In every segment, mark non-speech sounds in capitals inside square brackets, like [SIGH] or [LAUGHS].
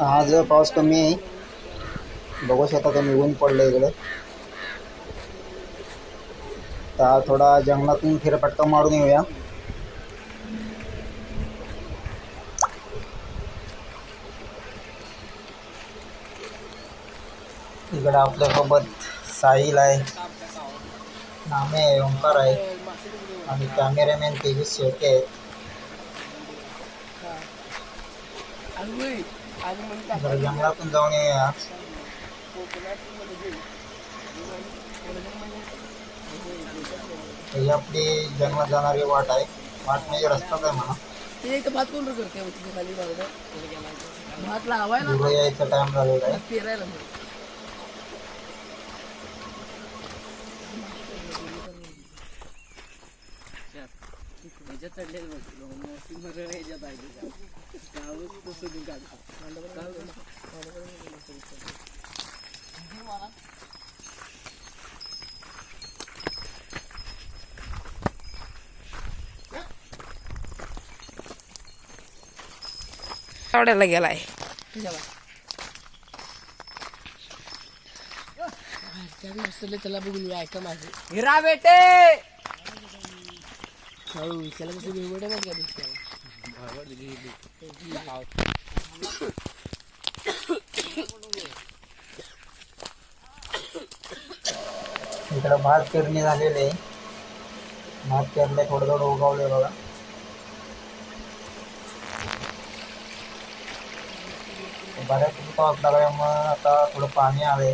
आज पाऊस कमी आहे. बघू शकता कमी ऊन पडलं इकडे. तर थोडा जंगलातून फेरफटका मारून येऊया. इकडे आपल्यासोबत साहिल आहे. नामे आहे, ओंकार आहे. आणि कॅमेरामॅन शेळके आहेत. जरा जंगलातून जाऊन येऊया ही आपली जंगलात जाणारी वाट आहे. वाट म्हणजे रस्ताच आहे म्हणा. ते एक भात कोण करते मग तिथे खाली बाजूला? भात पुढे यायचा टाइम झालेला आहे. पेरायला आवडायला गेलाय त्याला बघून ऐका माझे हिरा बेटे त्याला कसं बघ इकडे भात पेरणी झालेली आहे. भात पेरले थोडं थोडं उगवले बघा. बऱ्याच पाऊस लागल्यामुळं आता थोडं पाणी आले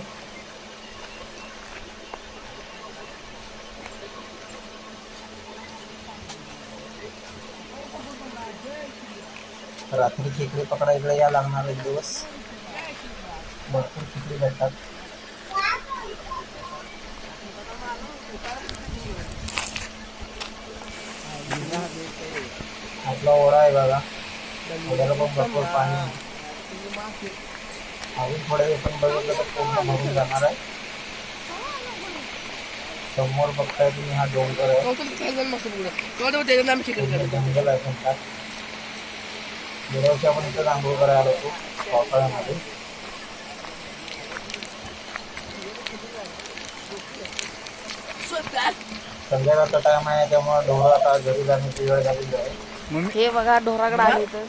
रात्री खेकडे पकडायला या लागणार एक दिवस. भरपूर खेकडे भेटतात. आपला ओढा आहे बघा. ओढ्याला पण भरपूर पाणी. अजून थोड्या दिवसांनी बघितलं तर पूर्ण भरून जाणार आहे. समोर बघताय तुम्ही हा डोंगर आहे. जंगल आहे म्हणतात गेल्या वर्षी आपण इथं आंघोळ करायला आलो होतो पावसाळ्यामध्ये. संध्याकाळचा टाइम आहे त्यामुळे डोंगर आता घरी जाण्याची वेळ झालेली आहे. हे बघा ढोराकडे आले तर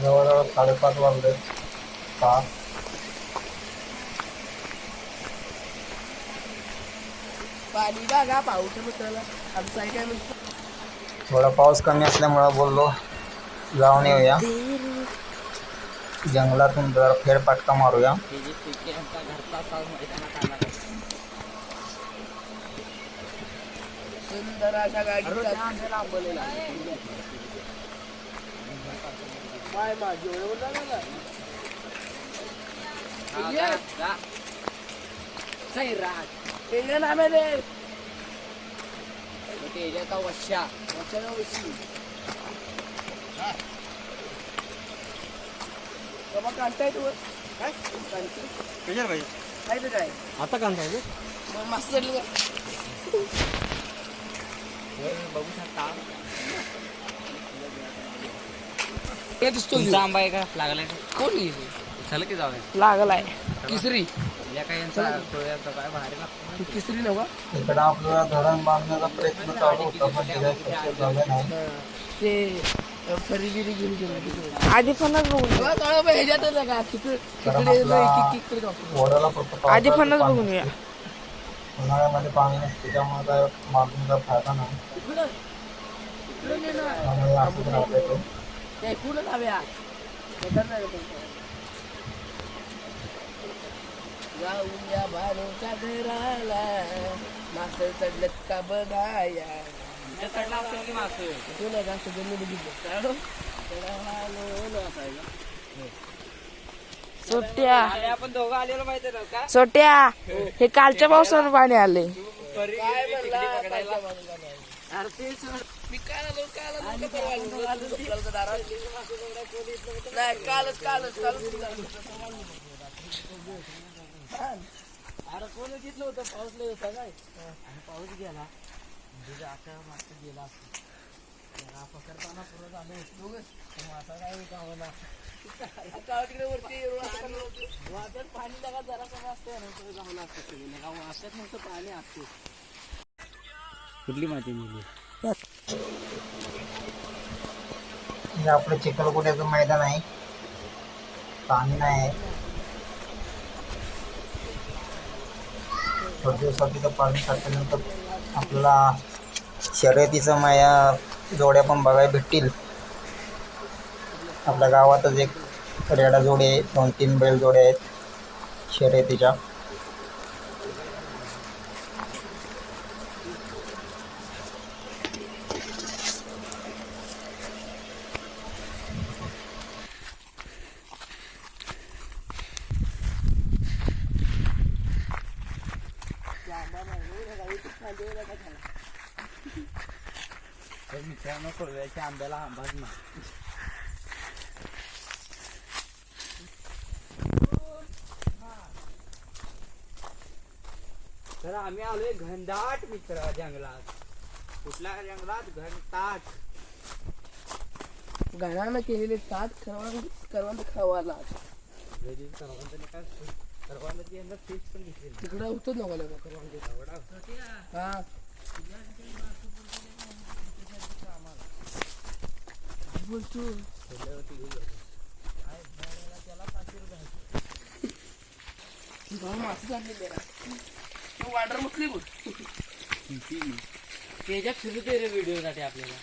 जवळजवळ साडेपाच वाजले. सहा पाणी बघा पाऊस त्याला आमचं काय म्हणतो थोडा पाऊस कमी असल्यामुळं बोललो. जाऊन येऊया. जंगलातून जरा फेरफटका मारूया. सुंदर अशा गाडीचा काय माझी एवढं झालं ना तेजा नाम आहे रे तेजाचा वश्या वचना वशी बाबा काढताय तू काय काढते काय ते काय? आता कांदा मग मस्त झालं का बघू. शकता हे दिसतो तुमचा आंबा आहे का? लागलाय कोण आहे? झालं की जाऊया लागलाय. किसरी. यांचा काय भारी लागतो किसरी नव्हा इकडं आपल्याला धरण बांधण्याचा प्रयत्न चालू होता पण सक्सेस झालं नाही. ते खरेदी घेऊन गेलो आधी फणस बघून तेव्हा कळलं बा, ह्याच्यातच आहे का? तिकडे तिकडे किक किक करत असतो. ओढ्याला फक्त आधी पावसाळ्यात फणस पाणी बघून या असते. उन्हाळ्यामध्ये पाणी नसते त्यामुळे काय मागूनचा फायदा नाही. इकडं. इकडं ये ना. त्यामुळे असंच राहतंय ते. ते इकडून लाव्या मोटर नाही रे पण. जाऊया भानूच्या घराला. मासं चढलेत का बघाया जमिनी बघितलं. सोट्या. आपण दोघं आलेलो माहिती ना का? सोट्या. हे कालच्या पावसानं पाणी आले काय. मी काल आलो काल. नाही कालच कालच कालच. अरे कोण घेतलं होतं पाऊस लय होता काय? पाऊस गेला. म्हणजे आता मागचं गेला असं. गाव तिकडे वरती वाजत पाणी लागा जरा कमी असते ना सगळं. असतं सगळं गाव वाजत नुसतं पाणी असते कुठली माती नेली? हे आपलं चिखलकोट्याचं मैदान आहे. पाणी नाही. आहे थोड्या दिवसात तिथं पाणी साठल्यानंतर आपल्याला शर्यतीचं माया जोड्या पण बघायला भेटतील. आपल्या गावातच एक रेडा जोडे आहे दोन तीन बैल जोडे आहेत शर्यतीच्या. तर मित्रांनो कोळव्याच्या आंब्याला आंबाच ना तर आम्ही आलोय घनदाट मित्र जंगलात. कुठल्या जंगलात? घनदाट गाण्यानं केलेले सात करवंद करवंद खावाला काय यंदा पण तिकडे होतच ना मला करवंद हा. बोलतो? मासे चाललेले तू वांडर म्हटली बघ. त्याच्यात फिरते रे व्हिडिओसाठी आपल्याला.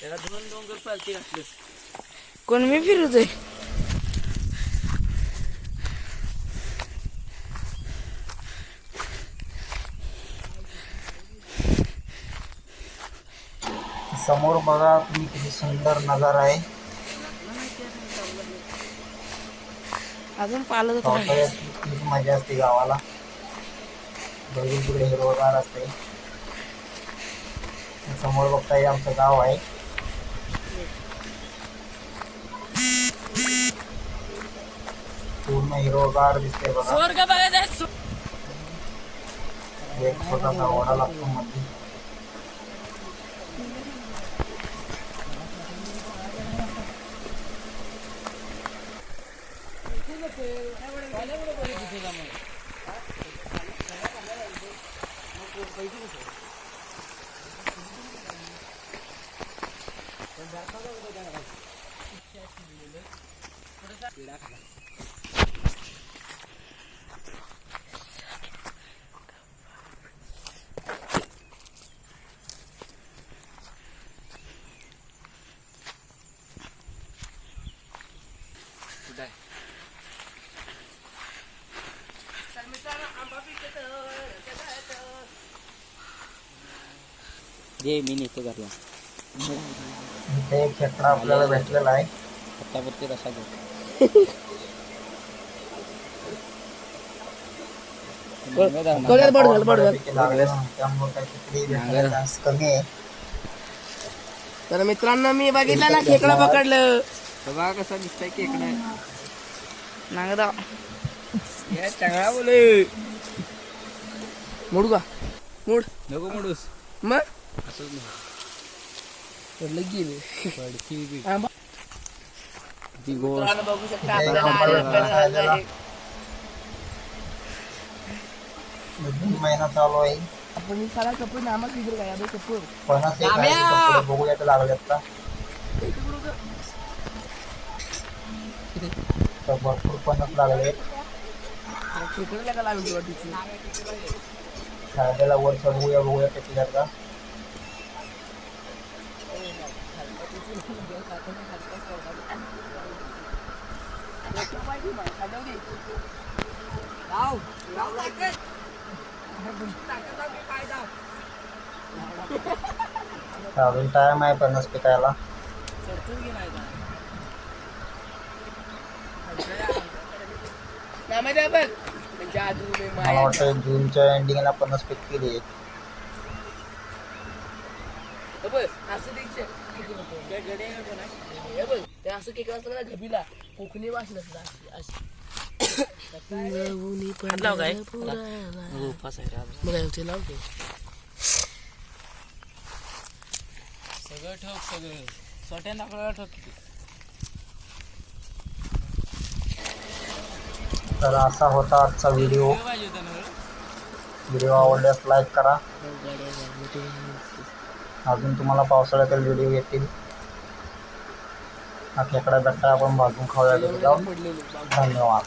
त्याला दोन डोंगर पालती घातलेस. कोण मी फिरतोय समोर बघा तुम्ही किती सुंदर नजारा आहे. अजून खूप मजा असते गावाला. बघून तिकडे हिरवगार असते. समोर बघता हे आमचं गाव आहे. पूर्ण हिरवगार दिसते बघा. एक छोटासा ओढा लागतो मध्ये. जे मी नेतो घरला इथे एक खेकडा आपल्याला भेटलेला आहे आत्तापुरते कसा घेतो [LAUGHS] कोल्यात बड झालं बड झालं खेकडी तर मित्रांनो मी बघितलं ना खेकडा पकडलं. बघा कसा दिसतंय केकडा नागदा. चांगला बोले मोड का? मोड. नको मोडूस. मग? असंच गेले ती गोड मित्रांनो बघू शकता इथे आपल्याला आपण आलेलं राहिलेला. आहे. जून महिना चालू आहे आपण सारा कपूर नामा किती काय अबे कपूर फणस एक आहे कपडे बघूया तर लागलेत का तर भरपूर फणस लागले खेकडे का लागली वाटीची शाळेला वर चढवूया बघूया किती का अजून टाइम आहे फणस पिकायला म्हणजे मला वाटतं जूनच्या एंडिंगला फणस पिकतील हे. हे बघ, असं द्यायचं. त्या गड्या येतो ना, हे बघ, ते असं केक असतं ना घबीला कोकणी भाषेत असतं अशी- अशी. लाव काय उपास आहे रे आज. मग काय ते लाव की. सगळं ठोक सगळं सोट्या नाकळा ठोक किती तर असा होता आजचा व्हिडिओ व्हिडिओ आवडल्यास लाईक करा अजून तुम्हाला पावसाळ्यातील व्हिडिओ येतील. हा खेकडा गट्टा आपण भाजून खाऊया. धन्यवाद.